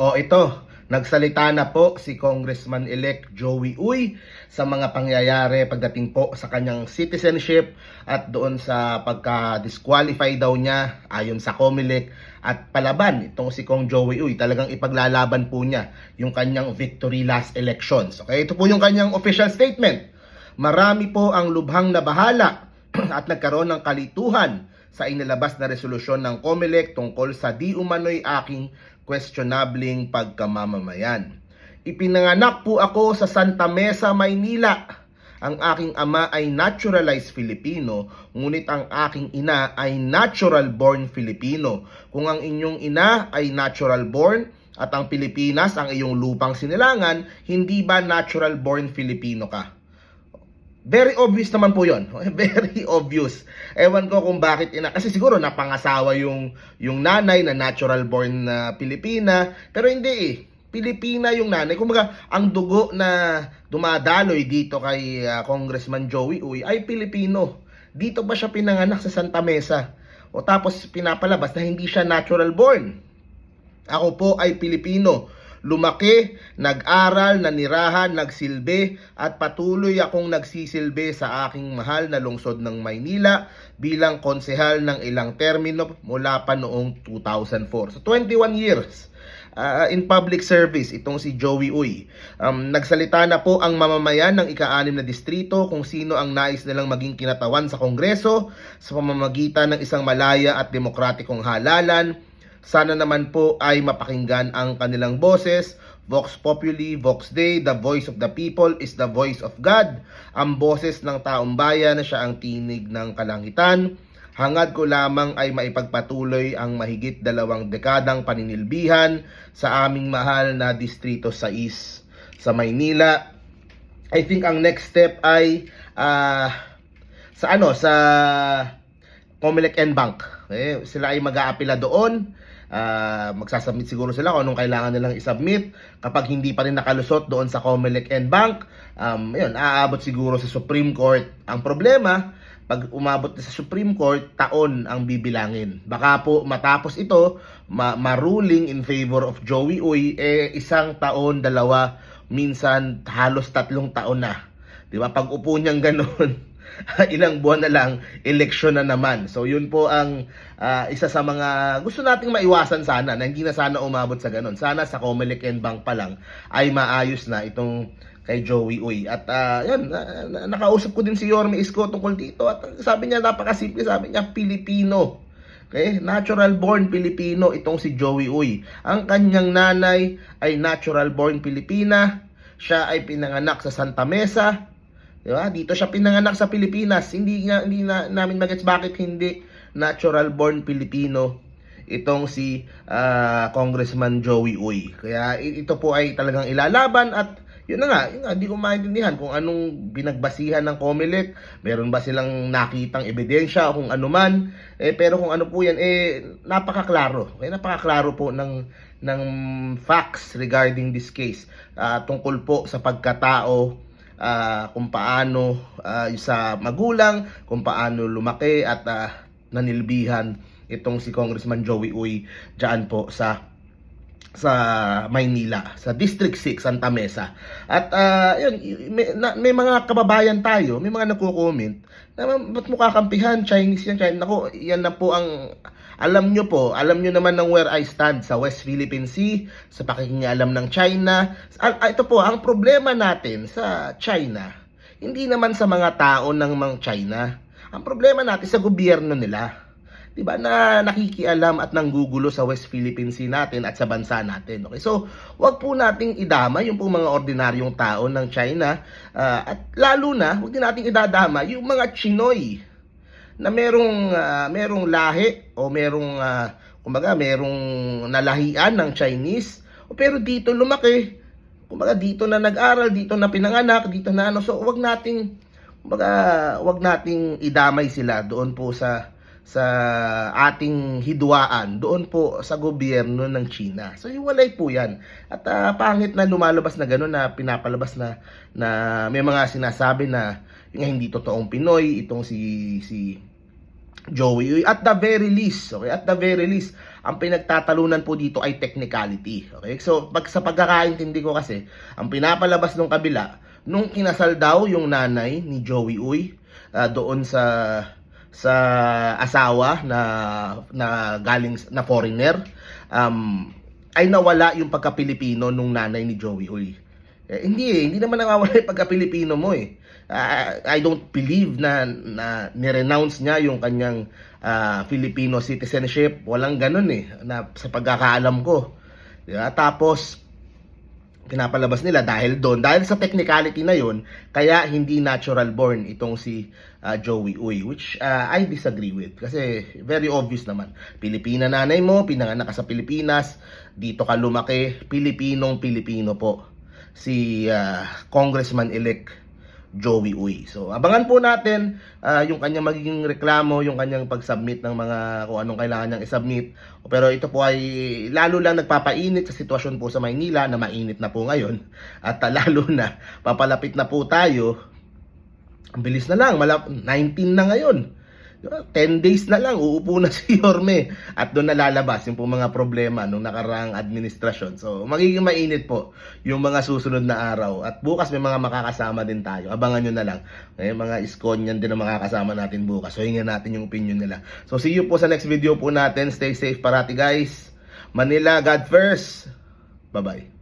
O ito, nagsalita na po si Congressman-elect Joey Uy sa mga pangyayari pagdating po sa kanyang citizenship at doon sa pagka-disqualify daw niya ayon sa COMELEC at palaban itong si Kong Joey Uy. Talagang ipaglalaban po niya yung kanyang victory last elections. Okay, ito po yung kanyang official statement. Marami po ang lubhang na bahala at nagkaroon ng kalituhan sa inilabas na resolusyon ng COMELEC tungkol sa di umano'y aking questionabling pagkamamamayan. Ipinanganak po ako sa Santa Mesa, Maynila. Ang aking ama ay naturalized Filipino, ngunit ang aking ina ay natural born Filipino. Kung ang inyong ina ay natural born at ang Pilipinas ang iyong lupang sinilangan, hindi ba natural born Filipino ka? Very obvious naman po 'yon. Very obvious. Ewan ko kung bakit ina kasi siguro napangasawa yung yung nanay na natural born na Pilipina, pero hindi eh. Pilipina yung nanay. Kumbaga, ang dugo na dumadaloy dito kay ah, Congressman Joey Uy ay Pilipino. Dito ba siya pinanganak sa Santa Mesa? O tapos pinapalabas na hindi siya natural born. Ako po ay Pilipino. Lumaki, nag-aral, nanirahan, nagsilbi at patuloy akong nagsisilbi sa aking mahal na lungsod ng Maynila bilang konsehal ng ilang termino mula pa noong 2004. So 21 years uh, in public service itong si Joey Uy. Um, nagsalita na po ang mamamayan ng ika-anim na distrito kung sino ang nais nilang maging kinatawan sa Kongreso sa pamamagitan ng isang malaya at demokratikong halalan sana naman po ay mapakinggan ang kanilang boses. Vox Populi, Vox Dei, the voice of the people is the voice of God. Ang boses ng taong bayan siya ang tinig ng kalangitan. Hangad ko lamang ay maipagpatuloy ang mahigit dalawang dekadang paninilbihan sa aming mahal na Distrito 6 sa Maynila. I think ang next step ay ah, sa ano sa Comelec and Bank. Okay? Sila ay mag-aapila doon. Ah, magsasubmit siguro sila kung anong kailangan nilang isubmit. Kapag hindi pa rin nakalusot doon sa Comelec and Bank, um, yun, aabot siguro sa Supreme Court. Ang problema, pag umabot na sa Supreme Court, taon ang bibilangin. Baka po matapos ito, ma- maruling in favor of Joey Uy, eh isang taon, dalawa, minsan halos tatlong taon na. Di ba? Pag upo niyang ganun, ilang buwan na lang, eleksyon na naman. So yun po ang ah, isa sa mga gusto nating maiwasan sana na hindi na sana umabot sa ganun. Sana sa Comelec and Bank pa lang ay maayos na itong kay Joey Uy. At yun, na- na- nakausap ko din si Yorme Isko tungkol dito at sabi niya napakasimple, sabi niya Pilipino. Okay? Natural born Pilipino itong si Joey Uy. Ang kanyang nanay ay natural born Pilipina. Siya ay pinanganak sa Santa Mesa. Di ba? Dito siya pinanganak sa Pilipinas. Hindi nga hindi na, namin magets bakit hindi natural born Pilipino itong si ah, Congressman Joey Uy. Kaya ito po ay talagang ilalaban at yun na nga, yun nga, di ko maintindihan kung anong binagbasihan ng COMELEC. Meron ba silang nakitang ebidensya o kung ano man. Eh, pero kung ano po yan, eh, napakaklaro. Eh, napakaklaro po ng, ng facts regarding this case. Ah, tungkol po sa pagkatao ah, kung paano ah, sa magulang, kung paano lumaki at ah, nanilbihan itong si Congressman Joey Uy diyan po sa sa Maynila, sa District 6, Santa Mesa. At ah, yun, may, na, may mga kababayan tayo, may mga nagko-comment na ba't mo kakampihan, Chinese yan, Chinese. Nako, yan na po ang alam nyo po, alam nyo naman ng where I stand sa West Philippine Sea, sa pakikingalam ng China. Ah, ito po, ang problema natin sa China, hindi naman sa mga tao ng mga China. Ang problema natin sa gobyerno nila. 'Di ba na nakikialam at nanggugulo sa West Philippine Sea natin at sa bansa natin. Okay? So, wag po nating idama yung pong mga ordinaryong tao ng China ah, at lalo na wag din nating idadama yung mga Chinoy na merong ah, merong lahi o merong ah, kumbaga merong nalahian ng Chinese pero dito lumaki kumbaga dito na nag-aral dito na pinanganak dito na ano so wag nating kumbaga wag nating idamay sila doon po sa sa ating hidwaan doon po sa gobyerno ng China. So hiwalay po 'yan. At ah, pangit na lumalabas na gano'n na pinapalabas na na may mga sinasabi na yung hindi totoong Pinoy itong si si Joey. At the very least, okay, at the very least, ang pinagtatalunan po dito ay technicality. Okay? So, pag sa pagkakaintindi ko kasi, ang pinapalabas ng kabila, nung kinasal daw yung nanay ni Joey Uy, ah, doon sa sa asawa na na galing na foreigner um ay nawala yung pagka-Pilipino nung nanay ni Joey Uy. Eh, hindi eh, hindi naman nawawala yung pagka-Pilipino mo eh. Ah, I don't believe na, na nirenounce niya yung kanyang ah, Filipino citizenship. Walang ganun eh, na, sa pagkakaalam ko. Di ba? Tapos, pinapalabas nila dahil doon, dahil sa technicality na yun, kaya hindi natural born itong si ah, Joey Uy, which ah, I disagree with. Kasi very obvious naman. Pilipina nanay mo, pinanganak ka sa Pilipinas, dito ka lumaki, Pilipinong Pilipino po si ah, Congressman-elect Joey Uy. So, abangan po natin ah, yung kanyang magiging reklamo, yung kanyang pag-submit ng mga kung anong kailangan niyang i-submit. Pero ito po ay lalo lang nagpapainit sa sitwasyon po sa Maynila na mainit na po ngayon. At ah, lalo na papalapit na po tayo. Ang bilis na lang, malap 19 na ngayon. Di ba? 10 days na lang, uupo na si Yorme. At doon nalalabas yung mga problema nung nakaraang administrasyon. So, magiging mainit po yung mga susunod na araw. At bukas may mga makakasama din tayo. Abangan nyo na lang. May mga iskonyan din na makakasama natin bukas. So, hingyan natin yung opinion nila. So, see you po sa next video po natin. Stay safe parati guys. Manila, God first. Bye-bye.